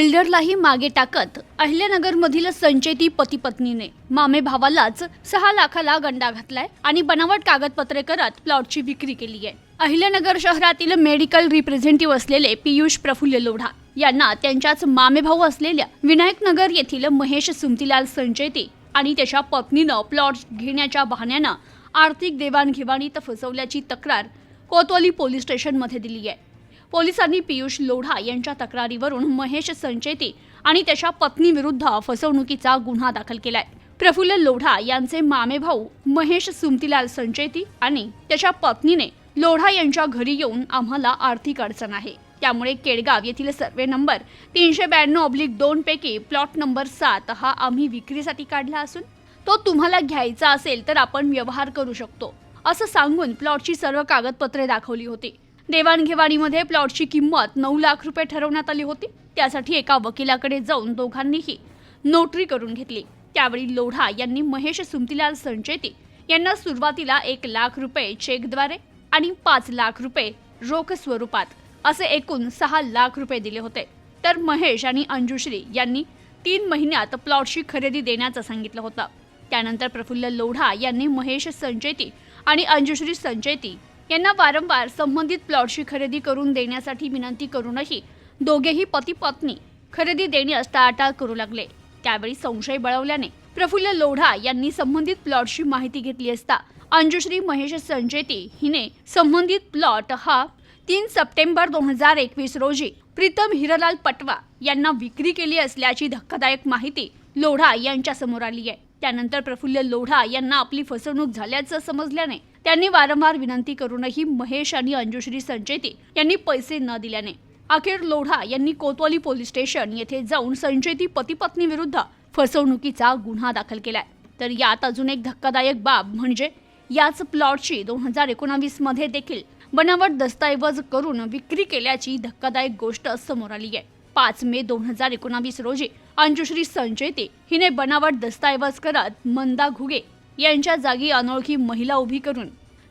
बिल्डरलाही मागे टाकत अहिल्यानगरमधील संचेती पती पत्नीने मामे भावालाच सहा लाखाला गंडा घातलाय आणि बनावट कागदपत्रे करत प्लॉटची विक्री केली आहे. अहिल्यानगर शहरातील मेडिकल रिप्रेझेंटेटिव्ह असलेले पियुष प्रफुल्ल लोढा यांना त्यांच्याच मामे भाऊ असलेल्या विनायकनगर येथील महेश सुमतीलाल संचेती आणि त्याच्या पत्नीनं प्लॉट घेण्याच्या बहाण्यानं आर्थिक देवाणघेवाणीत फसवल्याची तक्रार कोतवाली पोलीस स्टेशनमध्ये दिली आहे. पोलिसांनी पियुष लोढा यांच्या तक्रारीवरून महेश संचेती आणि त्याच्या पत्नीविरुद्ध फसवणुकीचा गुन्हा दाखल केलाय. प्रफुल्ल लोढा यांचे मामे भाऊ महेश सुमतीलाल संचेती आणि त्याच्या पत्नीने लोढा यांच्या घरी येऊन आम्हाला आर्थिक अडचण आहे. त्यामुळे केडगाव येथील सर्वे नंबर तीनशे ब्याण्णव ऑब्लिक दोन पैकी प्लॉट नंबर सात हा आम्ही विक्रीसाठी काढला असून तो तुम्हाला घ्यायचा असेल तर आपण व्यवहार करू शकतो. असं सांगून प्लॉटची सर्व कागदपत्रे दाखवली होती. देवाणघेवाणीमध्ये प्लॉटची किंमत नऊ लाख रुपये ठरवण्यात आली होती. त्यासाठी एका वकिलाकडे जाऊन दोघांनीही नोटरी करून घेतली. त्यावेळी लोढा यांनी महेश सुमतीलाल संचेती यांना सुरुवातीला एक लाख रुपये चेकद्वारे आणि पाच लाख रुपये रोख स्वरूपात असे एकूण सहा लाख रुपये दिले होते. तर महेश आणि अंजुश्री यांनी तीन महिन्यात प्लॉटची खरेदी देण्याचं सांगितलं होतं. त्यानंतर प्रफुल्ल लोढा यांनी महेश संचेती आणि अंजुश्री संचेती यांना वारंवार संबंधित प्लॉटची खरेदी करून देण्यासाठी विनंती करूनही दोघेही पती पत्नी खरेदी देण्यास टाळाटाळ करू लागले. त्यावेळी संशय बळवल्याने प्रफुल्ल लोढा यांनी संबंधित प्लॉटची माहिती घेतली असता अंजुश्री महेश संचेती हिने संबंधित प्लॉट हा तीन सप्टेंबर दोन हजार एकवीस रोजी प्रीतम हिरलाल पटवा यांना विक्री केली असल्याची धक्कादायक माहिती लोढा यांच्या समोर आली आहे. त्यानंतर प्रफुल्ल लोढा यांना आपली फसवणूक झाल्याचं समजल्याने त्यांनी वारंवार विनंती करूनही महेश आणि अंजुश्री संचेती यांनी पैसे न दिल्याने. अखेर लोढा यांनी कोतवाली पोलीस स्टेशन येथे जाऊन संचेती पतीपत्नी विरुद्ध फसवणुकीचा गुन्हा दाखल केलाय. तर यात अजून एक धक्कादायक बाब म्हणजे याच प्लॉटची दोन हजार एकोणावीसमध्ये देखील बनावट दस्तऐवज करून विक्री केल्याची धक्कादायक गोष्ट समोर आली आहे. पाच मे दोन हजार एकोणावीस रोजी अंजुश्री संचेते हिने बनावट दस्तऐवज करत मंदा घुगे यांच्या जागी अनोळखी महिला उभी करून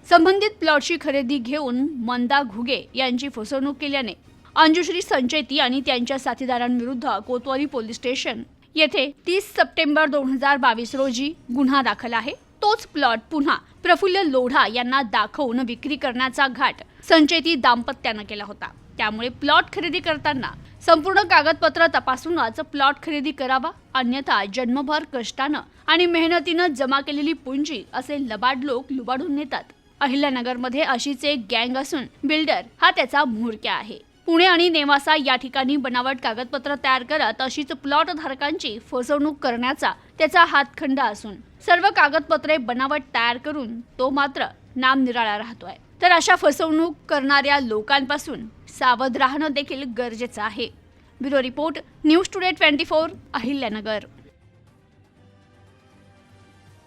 संबंधित प्लॉटची खरेदी घेऊन मंदा घुगे यांची फसवणूक केल्याने अंजुश्री संचेती आणि त्यांच्या साथीदारांविरुद्ध कोतवाली पोलीस स्टेशन येथे तीस सप्टेंबर दोन हजार बावीस रोजी गुन्हा दाखल आहे. तोच प्लॉट पुन्हा प्रफुल्ल लोढा यांना दाखवून विक्री करण्याचा घाट संचेती दाम्पत्यानं केला होता. त्यामुळे प्लॉट खरेदी करताना संपूर्ण कागदपत्र तपासूनच प्लॉट खरेदी करावा अन्यथा जन्मभर कष्टानं आणि मेहनतीनं जमा केलेली पुंजी असे लबाड लोक लुबाडून नेतात. अहिल्यानगरमध्ये अशीच एक गँग असून बिल्डर हा त्याचा म्होरक्या आहे. पुणे आणि नेवासा या ठिकाणी बनावट कागदपत्र तयार करत अशीच प्लॉट धारकांची फसवणूक करण्याचा त्याचा हातखंडा असून सर्व कागदपत्रे बनावट तयार करून तो मात्र नाम निराळा राहतोय. तर अशा फसवणूक करणाऱ्या लोकांपासून सावध राहणं देखील गरजेचं आहे. Bureau report news today twenty four Ahilyanagar.